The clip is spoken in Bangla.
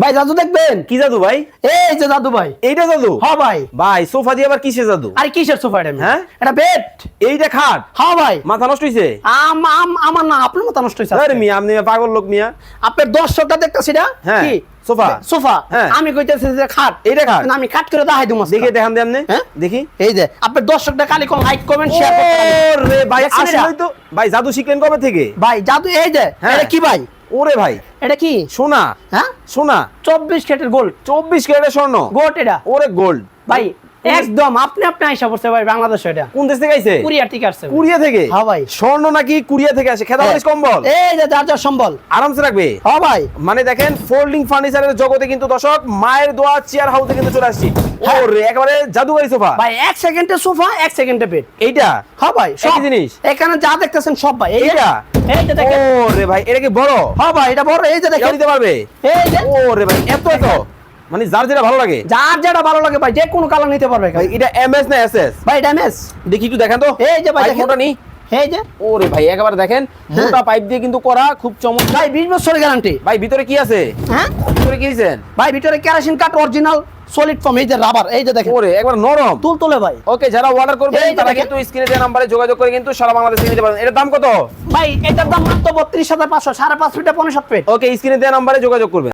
ভাই জাদু দেখবেন? কি জাদু ভাই? এই যে জাদু ভাই। এইটা জাদু? হ ভাই। ভাই সোফা দিয়ে আবার কিসে জাদু? আরে কিসের সোফা এটা হ্যাঁ? এটা বেড এইটা খাট? হ্যাঁ ভাই। মাথা নষ্ট হইছে? আম আম আমার না আপনার মাথা নষ্ট হয়েছে আরে মিয়া আপনি পাগল লোক মিয়া। আপনার দর্শকটা দেখতেছি না? হ্যাঁ, কি? সোফা। সোফা। হ্যাঁ। আমি কইতেছি যে খাট। এইটা খাট। আমি খাট করে দেখাই দিমু দেখে দেখান দে আপনি। হ্যাঁ? দেখি। এই যে আপনার দর্শকটা খালি কোন লাইক কমেন্ট শেয়ার করতে ওরে ভাই এটা? তো ভাই জাদু শিখলেন কবে থেকে? ভাই জাদু এই যে হ্যাঁ। এটা কি ভাই? ওরে ভাই। এটা কি? সোনা। হ্যাঁ? সোনা। চব্বিশ ক্যারেটের গোল্ড চব্বিশ ক্যারেটের স্বর্ণ। গোট এটা। ওরে গোল্ড ভাই একদম আপনি আপনি আইসা পড়ছে ভাই বাংলাদেশে এটা। কোন দেশ থেকে আইছে? কুরিয়ার ঠিক আছে কুরিয়া থেকে? হ্যাঁ ভাই। স্বর্ণ নাকি কুরিয়া থেকে আসে? খেদা বালিশ কম্বল। এই যে যার যার সম্বল। আরামসে রাখবে? হ্যাঁ ভাই। মানে দেখেন ফোল্ডিং ফার্নিচারের জগতে কিন্তু দর্শক মায়ের দোয়া চেয়ার হাউসে কিন্তু চলে আসছি। হ্যাঁ। ওরে একেবারে জাদুকারী সোফা। ভাই এক সেকেন্ডে সোফা এক সেকেন্ডে বেড এইটা? হ্যাঁ ভাই সব। জিনিস? এখানে যা দেখতেছেন সব ভাই। এইটা? এই যে দেখেন। ওরে ভাই এটা কি বড়? হ্যাঁ ভাই এটা বড়। এই যে দেখেন। নিতে পারবে? এই যে ওরে ভাই এত এত। মানে যার যেটা ভালো লাগে। যার যেটা ভালো লাগে ভাই যে কোনো কালার নিতে পারবে ভাই এটা এমএস না এসএস ভাই ড্যামেজ দেখি একটু দেখেন তো। এই যে ভাই দেখেন। নি। এই যে। ওরে ভাই একেবারে দেখেন। মোটা পাইপ দিয়ে কিন্তু করা খুব চমৎকার। ভাই বিশ বছরের গ্যারান্টি ভাই ভিতরে কি আছে? হ্যাঁ? ভিতরে কি দিয়েছেন? ভাই ভিতরে কেরাসিন কাঠ অরিজিনাল সলিড ফর্ম এই যে রাবার এই যে দেখেন। ওরে একবার নরম। তুল তুলে ভাই। ওকে যারা অর্ডার যে তারা কিন্তু স্ক্রিনে দেওয়া নাম্বারে যোগাযোগ করে কিন্তু সারা বাংলাদেশে নিতে পারবেন। এটার দাম কত? ভাই এটার দাম মাত্র বত্রিশ হাজার পাঁচশো সাড়ে পাঁচ ফিটে পনেরো সাত ফিট। ওকে স্ক্রিনে দেওয়া নাম্বারে যোগাযোগ করবেন।